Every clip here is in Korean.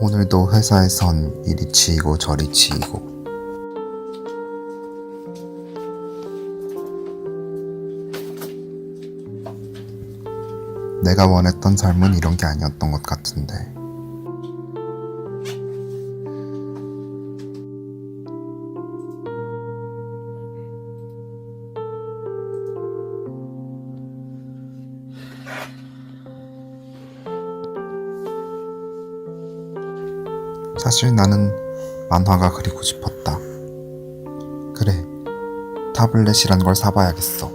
오늘도 회사에선 이리 치이고 저리 치이고. 내가 원했던 삶은 이런 게 아니었던 것 같은데 사실 나는 만화가 그리고 싶었다. 그래, 타블렛이란 걸 사봐야겠어.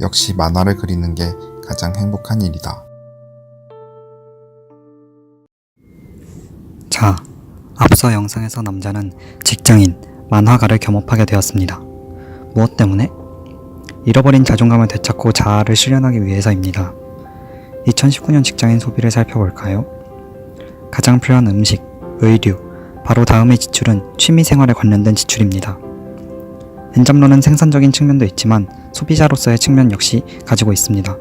역시 만화를 그리는 게 가장 행복한 일이다. 자, 앞서 영상에서 남자는 직장인, 만화가를 겸업하게 되었습니다. 무엇 때문에? 잃어버린 자존감을 되찾고 자아를 실현하기 위해서입니다. 2019년 직장인 소비를 살펴볼까요? 가장 필요한 음식, 의류, 바로 다음의 지출은 취미 생활에 관련된 지출입니다. 엔잡러는 생산적인 측면도 있지만 소비자로서의 측면 역시 가지고 있습니다.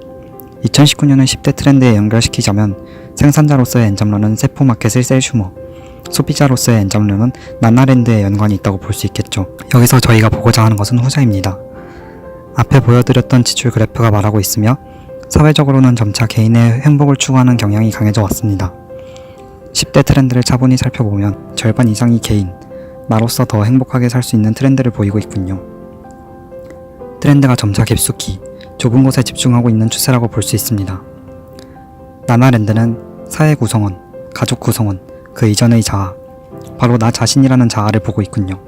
2019년을 10대 트렌드에 연결시키자면 생산자로서의 엔잡러는 세포마켓의 셀슈머, 소비자로서의 엔잡러는 나나랜드에 연관이 있다고 볼 수 있겠죠. 여기서 저희가 보고자 하는 것은 후자입니다. 앞에 보여드렸던 지출 그래프가 말하고 있으며 사회적으로는 점차 개인의 행복을 추구하는 경향이 강해져 왔습니다. 10대 트렌드를 차분히 살펴보면 절반 이상이 개인, 나로서 더 행복하게 살 수 있는 트렌드를 보이고 있군요. 트렌드가 점차 깊숙이 좁은 곳에 집중하고 있는 추세라고 볼 수 있습니다. 나나랜드는 사회 구성원, 가족 구성원, 그 이전의 자아, 바로 나 자신이라는 자아를 보고 있군요.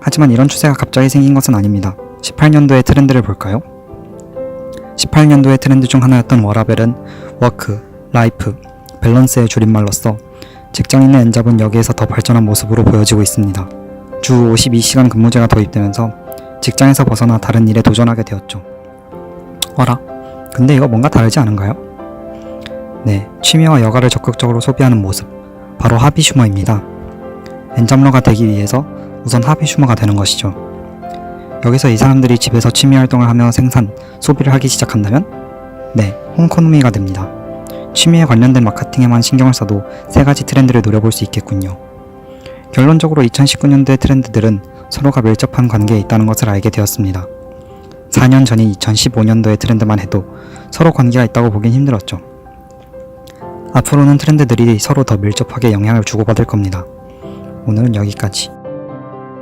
하지만 이런 추세가 갑자기 생긴 것은 아닙니다. 18년도의 트렌드를 볼까요? 18년도의 트렌드 중 하나였던 워라벨은 워크, 라이프, 밸런스의 줄임말로서 직장인의 엔잡은 여기에서 더 발전한 모습으로 보여지고 있습니다. 주 52시간 근무제가 도입되면서 직장에서 벗어나 다른 일에 도전하게 되었죠. 어라? 근데 이거 뭔가 다르지 않은가요? 네, 취미와 여가를 적극적으로 소비하는 모습. 바로 하비슈머입니다. 엔잡러가 되기 위해서 우선 하비슈머가 되는 것이죠. 여기서 이 사람들이 집에서 취미 활동을 하며 생산, 소비를 하기 시작한다면? 네, 홈코노미가 됩니다. 취미에 관련된 마케팅에만 신경을 써도 세 가지 트렌드를 노려볼 수 있겠군요. 결론적으로 2019년도의 트렌드들은 서로가 밀접한 관계에 있다는 것을 알게 되었습니다. 4년 전인 2015년도의 트렌드만 해도 서로 관계가 있다고 보긴 힘들었죠. 앞으로는 트렌드들이 서로 더 밀접하게 영향을 주고받을 겁니다. 오늘은 여기까지.